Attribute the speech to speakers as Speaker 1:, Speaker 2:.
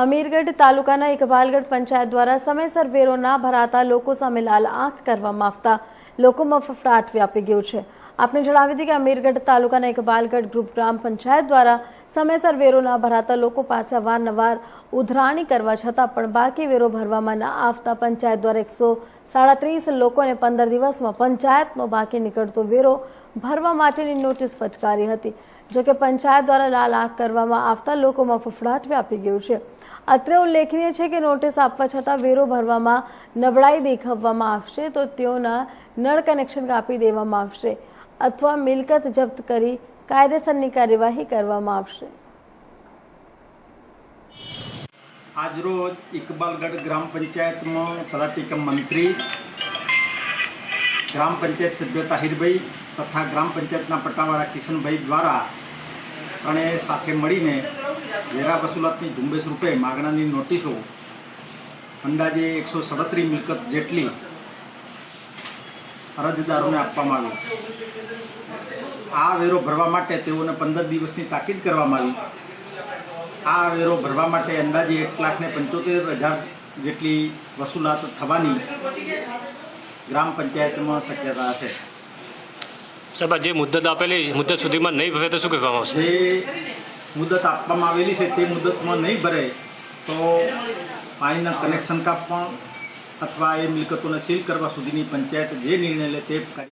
Speaker 1: અમીરગઢ તાલુકાના ઇકબાલગઢ પંચાયત દ્વારા સમયસર વેરો ના ભરાતા લોકો સામે લાલ આંખ કરવામાં આવતા લોકોમાં ફફડાટ વ્યાપી ગયો છે. આપને જણાવી દીધી કે અમીરગઢ તાલુકાના ઇકબાલગઢ ગ્રુપ ગ્રામ પંચાયત દ્વારા સમયસર વેરો ના ભરાતા લોકો પાસે અવારનવાર ઉધરાણી કરવા છતાં પણ બાકી વેરો ભરવામાં ન આવતા પંચાયત દ્વારા એકસો સાડત્રીસ લોકોને પંદર દિવસમાં પંચાયતનો બાકી નીકળતો વેરો ભરવા માટેની નોટિસ ફટકારી હતી. જોકે પંચાયત દ્વારા લાલ આંખ કરવામાં આવતા લોકોમાં ફફડાટ વ્યાપી ગયું છે. અત્રે ઉલ્લેખનીય છે કે નોટિસ આપવા છતાં વેરો ભરવામાં નબળાઈ દેખાવવામાં આવશે તો તેઓના નળ કનેક્શન કાપી દેવામાં આવશે. અથવા મિલકત જપ્ત કરી કાયદેસરની કાર્યવાહી કરવામાં આવશે.
Speaker 2: આજરોજ ઇકબાલગઢ ગ્રામ પંચાયતમાં તલાટી મંત્રી, ગ્રામ પંચાયત સભ્ય તાહિરભાઈ તથા ગ્રામ પંચાયતના પટ્ટાવાળા કિશનભાઈ દ્વારા અને સાથે મળીને વેરા વસૂલાતની ઝુંબેશ રૂપે માગણાની નોટિસો અંદાજે એકસો સડત્રીસ મિલકત જેટલી અરજદારોને આપવામાં આવ્યો. આ વેરો ભરવા માટે તેઓને પંદર દિવસની તાકીદ કરવામાં આવી. આ વેરો ભરવા માટે અંદાજે એક લાખ ને પંચોતેર હજાર જેટલી વસૂલાત થવાની ગ્રામ પંચાયતમાં શક્યતા છે.
Speaker 3: સાહેબ જે મુદ્દત આપેલી મુદ્દત સુધીમાં નહીં ભરે તો શું કહેવામાં આવશે?
Speaker 2: જે મુદત આપવામાં આવેલી છે તે મુદતમાં નહીં ભરે તો પાણીના કનેક્શન કાપવા અથવા એ મિલકતોને સીલ કરવા સુધીની પંચાયત જે નિર્ણય લે તે